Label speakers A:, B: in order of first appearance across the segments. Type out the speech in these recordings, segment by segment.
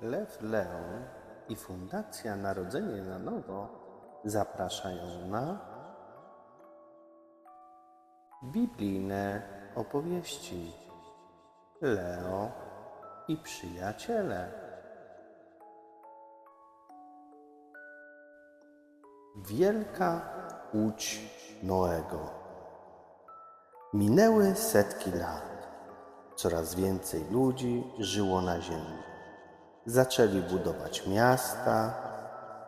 A: Lew Leon i Fundacja Narodzenie na Nowo zapraszają na biblijne opowieści Leo i przyjaciele. Wielka łódź Noego. Minęły setki lat. Coraz więcej ludzi żyło na ziemi. Zaczęli budować miasta,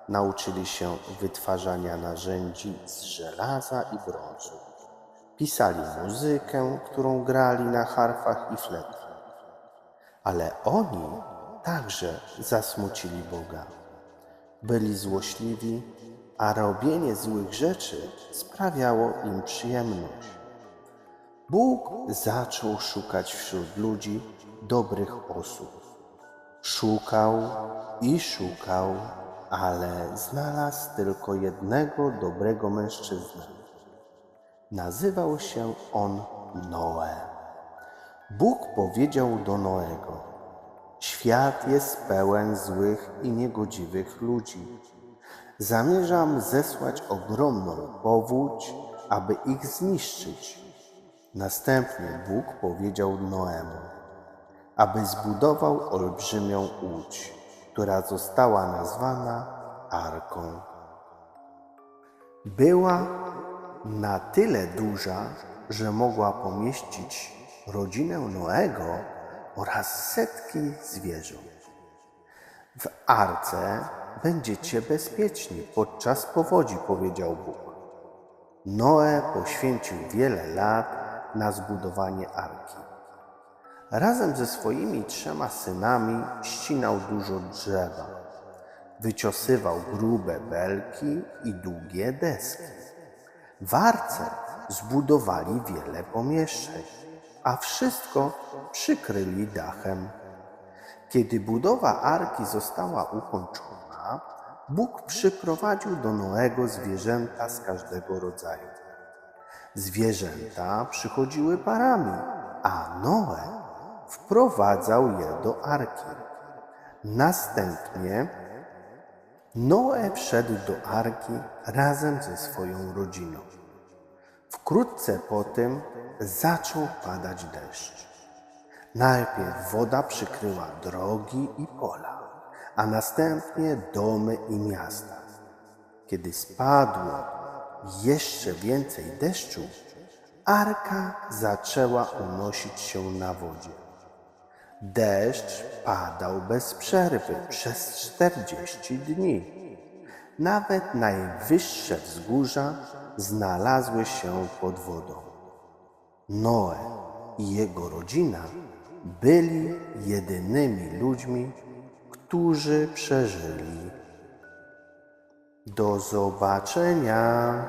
A: nauczyli się wytwarzania narzędzi z żelaza i brązu. Pisali muzykę, którą grali na harfach i fletach. Ale oni także zasmucili Boga. Byli złośliwi, a robienie złych rzeczy sprawiało im przyjemność. Bóg zaczął szukać wśród ludzi dobrych osób. Szukał i szukał, ale znalazł tylko jednego dobrego mężczyznę. Nazywał się on Noe. Bóg powiedział do Noego: Świat jest pełen złych i niegodziwych ludzi. Zamierzam zesłać ogromną powódź, aby ich zniszczyć. Następnie Bóg powiedział Noemu, aby zbudował olbrzymią łódź, która została nazwana Arką. Była na tyle duża, że mogła pomieścić rodzinę Noego oraz setki zwierząt. W arce będziecie bezpieczni podczas powodzi, powiedział Bóg. Noe poświęcił wiele lat na zbudowanie arki. Razem ze swoimi trzema synami ścinał dużo drzewa. Wyciosywał grube belki i długie deski. W arce zbudowali wiele pomieszczeń, a wszystko przykryli dachem. Kiedy budowa arki została ukończona, Bóg przyprowadził do Noego zwierzęta z każdego rodzaju. Zwierzęta przychodziły parami, a Noe wprowadzał je do arki. Następnie Noe wszedł do arki razem ze swoją rodziną. Wkrótce po tym zaczął padać deszcz. Najpierw woda przykryła drogi i pola, a następnie domy i miasta. Kiedy spadło jeszcze więcej deszczu, arka zaczęła unosić się na wodzie. Deszcz padał bez przerwy przez czterdzieści dni. Nawet najwyższe wzgórza znalazły się pod wodą. Noe i jego rodzina byli jedynymi ludźmi, którzy przeżyli. Do zobaczenia.